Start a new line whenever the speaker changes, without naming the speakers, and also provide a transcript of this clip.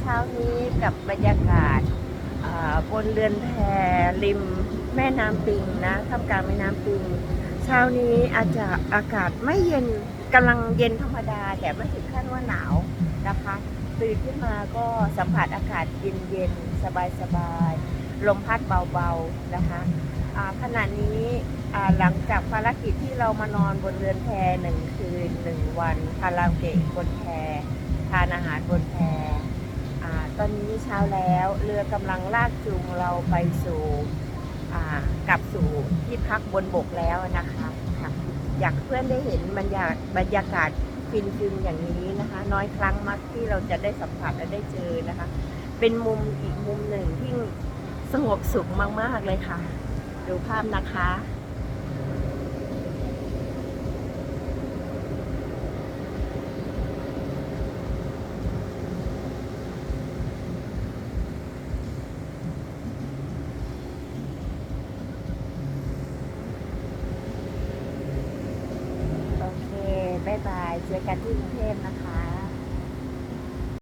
เช้านี้กับบรรยากาศบนเรือนแพริมแม่น้ำปิงนะท่ามกลางแม่น้ำปิง เช้านี้อาจจะอากาศไม่เย็นกำลังเย็นธรรมดา แต่ไม่ถึงขั้นว่าหนาวนะคะตื่นขึ้นมาก็สัมผัสอากาศเย็นๆสบายๆลมพัดเบาๆนะคะขณะนี้หลังจากภารกิจที่เรามานอนบนเรือนแพหนึ่งคืนหนึ่งวันคาราโอเกะบนแพทานอาหารบนแพ อาตอนนี้เช้าแล้ว เรือกำลังลากจูงเราไปสู่กลับสู่ที่พักบนบกแล้วนะคะค่ะอยากเพื่อนได้เห็นบรรยากบรรยากาศฟินฟินอย่างนี้นะคะ น้อยครั้งมากที่เราจะได้สัมผัสและได้เจอนะคะ เป็นมุมอีกมุมหนึ่งที่สงบสุขมาก ๆ เลยค่ะ ดูภาพนะคะ โอเค บ๊ายบาย เจอกันที่กรุงเทพนะคะ